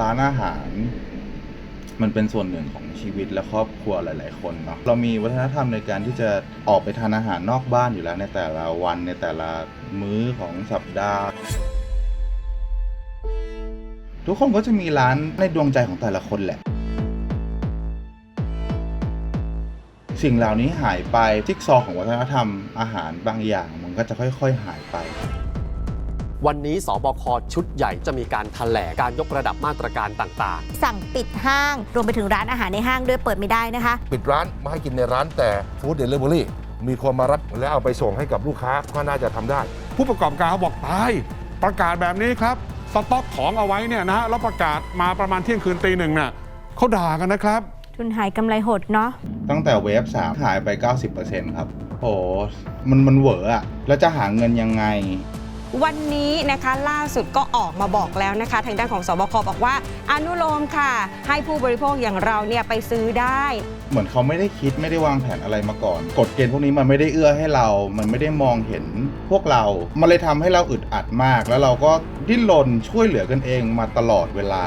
ร้านอาหาร มันเป็นส่วนหนึ่งของชีวิตและครอบครัวหลาย ๆ คนเนาะเรามีวัฒนธรรมในการที่จะออกไปทานอาหารนอกบ้านอยู่แล้วในแต่ละวันในแต่ละมื้อของสัปดาห์ ทุกคนก็จะมีร้านในดวงใจของแต่ละคนแหละสิ่งเหล่านี้หายไปจิ๊กซอของวัฒนธรรมอาหารบางอย่าง มันก็จะค่อย ๆ หายไป วันนี้สบคชุดใหญ่จะมีการแถลงการยกระดับมาตรการต่างสั่งปิดห้าง รวมไปถึงร้านอาหารในห้างด้วยเปิดไม่ได้นะคะ ปิดร้านไม่ให้กินในร้านแต่ฟู้ดเดลิเวอรี่มีคนมารับแล้วเอาไปส่งให้กับลูกค้าก็น่าจะทำได้ ผู้ประกอบการเขาบอกตาย ประกาศแบบนี้ครับ สต็อกของเอาไว้เนี่ยนะฮะแล้วประกาศมาประมาณเที่ยงคืนตีหนึ่งน่ะเขาด่ากันนะครับ ทุนหายกำไรหดเนาะ ตั้งแต่เวฟสามหายไป 90%ครับโอ้มันมันเหวออะแล้วจะหาเงินยังไง วันนี้นะคะล่าสุดก็ออกมาบอกแล้วนะคะ ทางด้านของสบคบอกว่า อนุโลมค่ะ ให้ผู้บริโภคอย่างเราเนี่ยไปซื้อได้ เหมือนเขาไม่ได้คิดไม่ได้วางแผนอะไรมาก่อน กฎเกณฑ์พวกนี้มันไม่ได้เอื้อให้เรา มันไม่ได้มองเห็นพวกเรา มันเลยทำให้เราอึดอัดมาก แล้วเราก็ดิ้นรนช่วยเหลือกันเองมาตลอดเวลา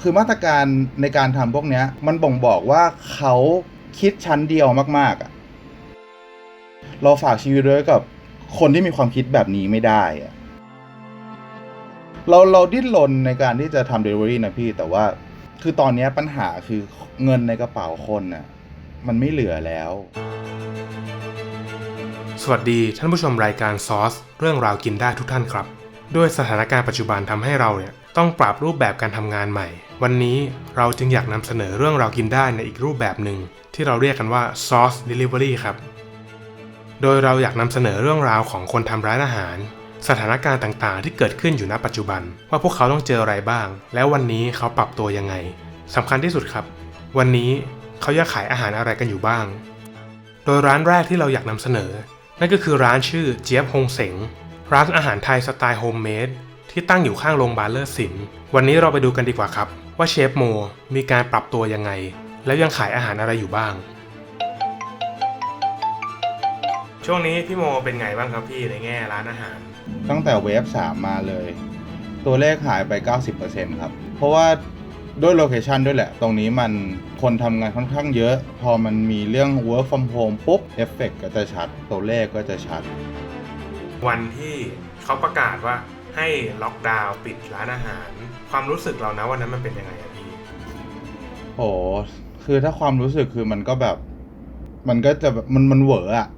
คือมาตรการในการทำพวกเนี้ยมันบ่งบอกว่าเขาคิดชั้นเดียวมากๆอะเราฝากชีวิตไว้กับ คนที่มีความคิดแบบนี้ไม่ได้อะเราเราดิ้นรนในการที่จะทำ Delivery นะพี่ แต่ว่าคือตอนเนี้ยปัญหาคือเงินในกระเป๋าคนน่ะมันไม่เหลือแล้ว สวัสดีท่านผู้ชมรายการซอสเรื่องราวกินได้ทุกท่านครับ ด้วยสถานการณ์ปัจจุบันทำให้เราเนี่ยต้องปรับรูปแบบการทำงานใหม่ วันนี้เราจึงอยากนำเสนอเรื่องราวกินได้ในอีกรูปแบบหนึ่งที่เราเรียกกันว่าซอส Delivery ครับ โดยเราอยากนำเสนอเรื่องราวของคนทำร้านอาหาร สถานการณ์ต่างๆ ที่เกิดขึ้นอยู่ณปัจจุบัน ว่าพวกเขาต้องเจออะไรบ้าง แล้ววันนี้เขาปรับตัวยังไงสำคัญที่สุดครับ วันนี้เขาอยากขายอาหารอะไรกันอยู่บ้าง โดยร้านแรกที่เราอยากนำเสนอ นั่นก็คือร้านชื่อเจี๊ยบฮงเสงร้านอาหารไทยสไตล์โฮมเมดที่ตั้งอยู่ข้างโรงพยาบาลเลิศสินวันนี้เราไปดูกันดีกว่าครับ ว่าเชฟโมมีการปรับตัวยังไง แล้วยังขายอาหารอะไรอยู่บ้าง ช่วงนี้พี่โมเป็นไงบ้างครับพี่ในแง่ร้านอาหาร ตั้งแต่เวฟสามมาเลย ตัวเลขหายไป 90%ครับ เพราะว่าด้วยโลเคชันด้วยแหละ ตรงนี้มันคนทำงานค่อนข้างเยอะ พอมันมีเรื่อง work from home ปุ๊บเอฟเฟกก็จะชัด ตัวเลขก็จะชัด วันที่เขาประกาศว่าให้ล็อกดาวน์ปิดร้านอาหาร ความรู้สึกเรานะวันนั้นมันเป็นยังไงอะพี่โห คือถ้าความรู้สึกคือมันก็แบบ มันก็จะแบบมันมันเหวออะ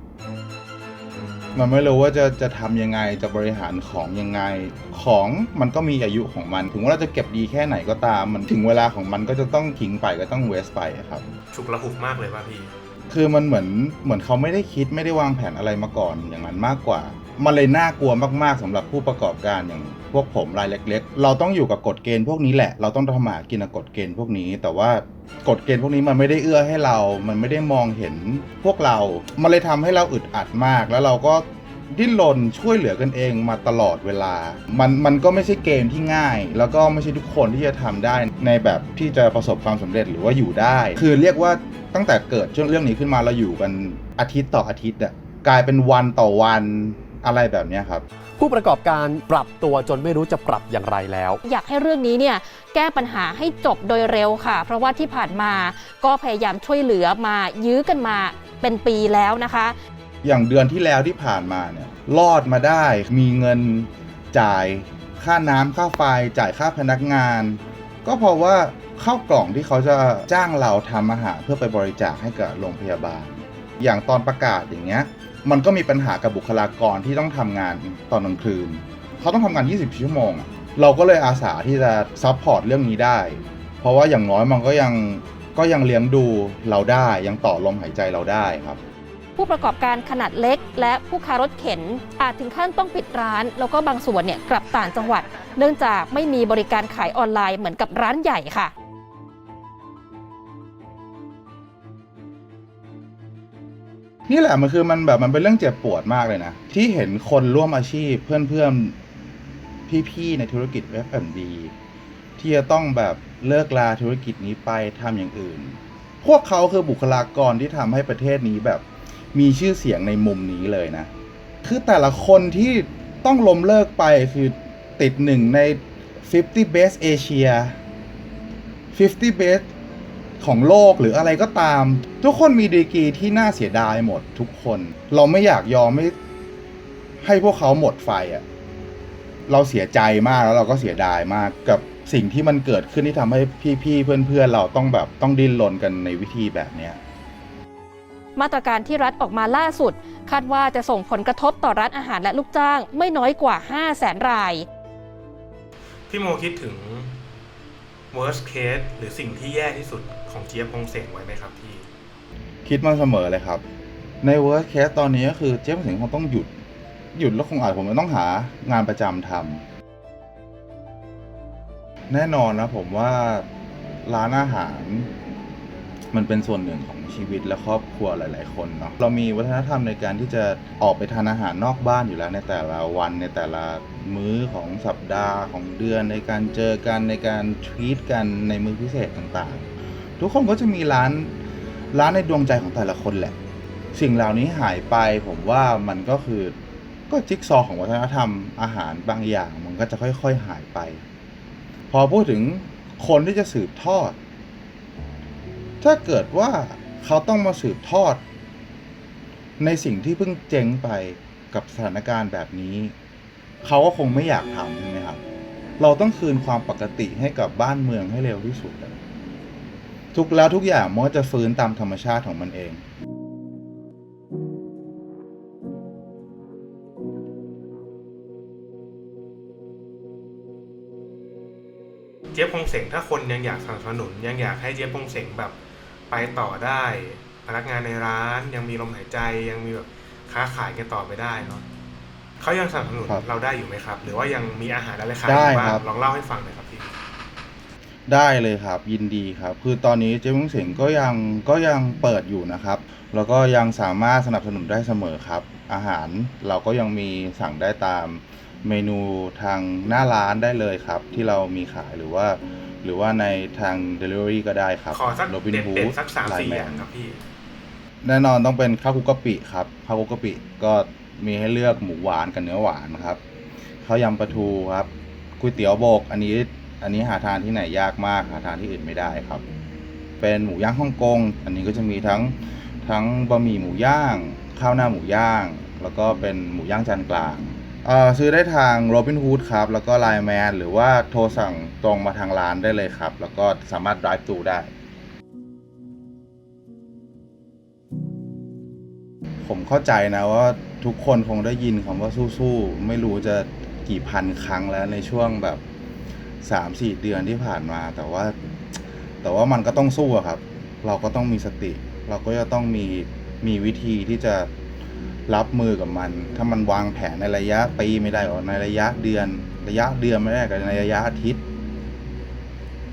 มันไม่รู้ว่าจะจะทำยังไงจะบริหารของยังไง ของมันก็มีอายุของมัน ถึงว่าเราจะเก็บดีแค่ไหนก็ตาม มันถึงเวลาของมันก็จะต้องทิ้งไปก็ต้องเวสไปอะครับ ฉุกละหุกมากเลยป่ะพี่ คือมันเหมือนเหมือนเขาไม่ได้คิดไม่ได้วางแผนอะไรมาก่อนอย่างนั้นมากกว่า มันเลยน่ากลัวมากๆสำหรับผู้ประกอบการอย่างพวกผมรายเล็ก ๆ เราต้องอยู่กับกฎเกณฑ์พวกนี้แหละ เราต้องทำมาหากินกับกฎเกณฑ์พวกนี้ แต่ว่ากฎเกณฑ์พวกนี้มันไม่ได้เอื้อให้เรา มันไม่ได้มองเห็นพวกเรา มันเลยทำให้เราอึดอัดมาก แล้วเราก็ดิ้นรนช่วยเหลือกันเองมาตลอดเวลา มันมันก็ไม่ใช่เกมที่ง่าย แล้วก็ไม่ใช่ทุกคนที่จะทำได้ในแบบที่จะประสบความสำเร็จหรือว่าอยู่ได้ คือเรียกว่าตั้งแต่เกิดเรื่องนี้ขึ้นมาเราอยู่กันอาทิตย์ต่ออาทิตย์อะกลายเป็นวันต่อวัน อะไรแบบเนี้ยครับๆผู้ประกอบการปรับตัวจนไม่รู้จะปรับอย่างไรแล้ว อยากให้เรื่องนี้เนี่ยแก้ปัญหาให้จบโดยเร็วค่ะ เพราะว่าที่ผ่านมาก็พยายามช่วยเหลือมายื้อกันมาเป็นปีแล้วนะคะ อย่างเดือนที่แล้วที่ผ่านมาเนี่ยรอดมาได้มีเงินจ่ายค่าน้ำค่าไฟจ่ายค่าพนักงาน ก็เพราะว่าข้าวกล่องที่เขาจะจ้างเราทำอาหารเพื่อไปบริจาคให้กับโรงพยาบาล อย่างตอนประกาศอย่างเงี้ย มันก็มีปัญหากับบุคลากรที่ต้องทำงานตอนกลางคืนเขาต้องทำงาน 20 ชั่วโมง เราก็เลยอาสาที่จะซัพพอร์ตเรื่องนี้ได้ เพราะว่าอย่างน้อยมันก็ยังก็ยังเลี้ยงดูเราได้ยังต่อลมหายใจเราได้ครับผู้ประกอบการขนาดเล็ก และผู้ค้ารถเข็น อาจถึงขั้นต้องปิดร้าน แล้วก็บางส่วนเนี่ยกลับต่างจังหวัด เนื่องจากไม่มีบริการขายออนไลน์เหมือนกับร้านใหญ่ค่ะ นี่แหละมันคือมันแบบมันเป็นเรื่องเจ็บปวดมากเลยนะ ที่เห็นคนร่วมอาชีพเพื่อนๆ พี่ๆ ในธุรกิจ F&B ที่จะต้องแบบเลิกลาธุรกิจนี้ไปทำอย่างอื่น พวกเขาคือบุคลากรที่ทำให้ประเทศนี้แบบมีชื่อเสียงในมุมนี้เลยนะ คือแต่ละคนที่ต้องล้มเลิกไปคือติดหนึ่งใน 50 best Asia 50 best ของโลกหรืออะไรก็ตาม ทุกคนมีดีกรีที่น่าเสียดายหมดทุกคน เราไม่อยากยอมให้ให้พวกเขาหมดไฟอะ่ะ เราเสียใจมากแล้วเราก็เสียดายมากกับสิ่งที่มันเกิดขึ้นที่ทำให้พี่ๆเพื่อนๆ เราต้องแบบต้องดิ้นรนกันในวิธีแบบเนี้ยมาตรการที่รัฐออกมาล่าสุด คาดว่าจะส่งผลกระทบต่อร้านอาหารและลูกจ้าง ไม่น้อยกว่า 5 0 0แสนราย พี่โมคิดถึง worst case หรือสิ่งที่แย่ที่สุดของเจี๊ยบพงเสงไว้ไหมครับพี่ คิดมาเสมอเลยครับ ใน worst case ตอนนี้ก็คือเจ๊สิงห์คงต้องหยุด หยุดแล้วคงอาจผมต้องหางานประจำทำแน่นอนนะผมว่าร้านอาหาร มันเป็นส่วนหนึ่งของชีวิตและครอบครัวหลาย ๆ คนเนาะเรามีวัฒนธรรมในการที่จะออกไปทานอาหารนอกบ้านอยู่แล้วในแต่ละวันในแต่ละมื้อของสัปดาห์ของเดือนในการเจอกันในการทวีตกันในมื้อพิเศษต่าง ๆ ทุกคนก็จะมีร้าน ร้านในดวงใจของแต่ละคนแหละ สิ่งเหล่านี้หายไปผมว่ามันก็คือก็จิ๊กซอของวัฒนธรรมอาหารบางอย่าง มันก็จะค่อยๆหายไป พอพูดถึงคนที่จะสืบทอด ถ้าเกิดว่าเขาต้องมาสืบทอด ในสิ่งที่เพิ่งเจ๊งไปกับสถานการณ์แบบนี้ เขาก็คงไม่อยากทำใช่ไหมครับ เราต้องคืนความปกติให้กับบ้านเมืองให้เร็วที่สุดอะ ทุกแล้วทุกอย่างมันก็จะฟื้นตามธรรมชาติของมันเอง เจี๊ยบพงเสงถ้าคนยังอยากสนับสนุน ยังอยากให้เจี๊ยบพงเสงแบบไปต่อได้ พนักงานในร้านยังมีลมหายใจยังมีแบบค้าขายกันต่อไปได้เนาะเขายังสนับสนุนครับเราได้อยู่ไหมครับ หรือว่ายังมีอาหารอะไรขายได้อยู่บ้าครังบลองเล่าให้ฟังหน่อยครับพี่ ได้เลยครับยินดีครับ คือตอนนี้เจ๊มุ้งเสงก็ยังก็ยังเปิดอยู่นะครับ แล้วก็ยังสามารถสนับสนุนได้เสมอครับ อาหารเราก็ยังมีสั่งได้ตามเมนูทางหน้าร้านได้เลยครับ ที่เรามีขายหรือว่า หรือว่าในทาง Delivery ก็ได้ครับขอสักโรบินเด็ดฮูเด็ดดสักสามไลสี่แมอย่างนครับพี่แน่นอนต้องเป็นข้าวคุกกะปิครับข้าวคุกกะปิก็มีให้เลือกหมูหวานกับเนื้อหวานครับข้าวยำปลาทูครับก๋วยเตี๋ยวโบกอันนี้ อันนี้หาทานที่ไหนยากมาก หาทานที่อื่นไม่ได้ครับ เป็นหมูย่างฮ่องกง อันนี้ก็จะมีทั้งทั้งบะหมี่หมูย่าง ข้าวหน้าหมูย่าง แล้วก็เป็นหมูย่างจานกลางเออซื้อได้ทาง Robinhood ครับ แล้วก็ Line Man หรือว่าโทรสั่งตรงมาทางร้านได้เลยครับ แล้วก็สามารถ drive thru ได้ ผมเข้าใจนะว่าทุกคนคงได้ยินคำว่าสู้ๆ ไม่รู้จะกี่พันครั้งแล้วในช่วงแบบ สามสี่เดือนที่ผ่านมา แต่ว่า แต่ว่ามันก็ต้องสู้ครับ เราก็ต้องมีสติ เราก็จะต้องมีมีวิธีที่จะรับมือกับมัน ถ้ามันวางแผนในระยะปีไม่ได้หรอกในระยะเดือน ระยะเดือนไม่ได้กับในระยะอาทิตย์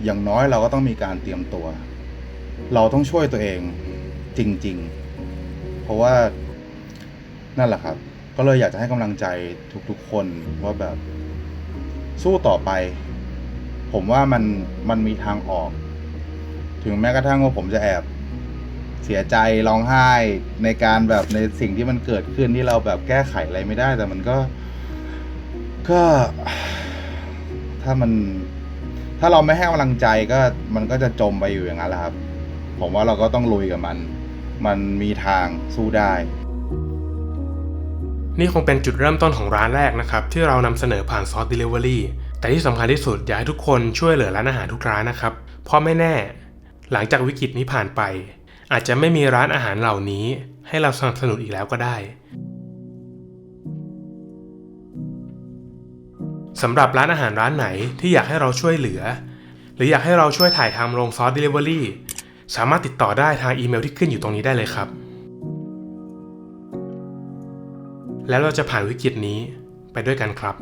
อย่างน้อยเราก็ต้องมีการเตรียมตัว เราต้องช่วยตัวเองจริง ๆ เพราะว่านั่นแหละครับ ก็เลยอยากจะให้กำลังใจทุกๆคนว่าแบบสู้ต่อไป ผมว่ามันมันมีทางออก ถึงแม้กระทั่งว่าผมจะแอบเสียใจร้องไห้ในการแบบในสิ่งที่มันเกิดขึ้นที่เราแบบแก้ไขอะไรไม่ได้ แต่มันก็ ก็ ถ้ามัน ถ้าเราไม่ให้กำลังใจก็มันก็จะจมไปอยู่อย่างนั้นแหละครับ ผมว่าเราก็ต้องลุยกับมัน มันมีทางสู้ได้ นี่คงเป็นจุดเริ่มต้นของร้านแรกนะครับ ที่เรานำเสนอผ่านซอส Delivery แต่ที่สำคัญที่สุดอยากให้ทุกคนช่วยเหลือร้านอาหารทุกร้านนะครับ เพราะไม่แน่ หลังจากวิกฤตนี้ผ่านไป อาจจะไม่มีร้านอาหารเหล่านี้ ให้เราสนับสนุนอีกแล้วก็ได้สำหรับร้านอาหารร้านไหนที่อยากให้เราช่วยเหลือ หรืออยากให้เราช่วยถ่ายทำลงซอส Delivery สามารถติดต่อได้ทางอีเมลที่ขึ้นอยู่ตรงนี้ได้เลยครับ แล้วเราจะผ่านวิกฤตนี้ไปด้วยกันครับ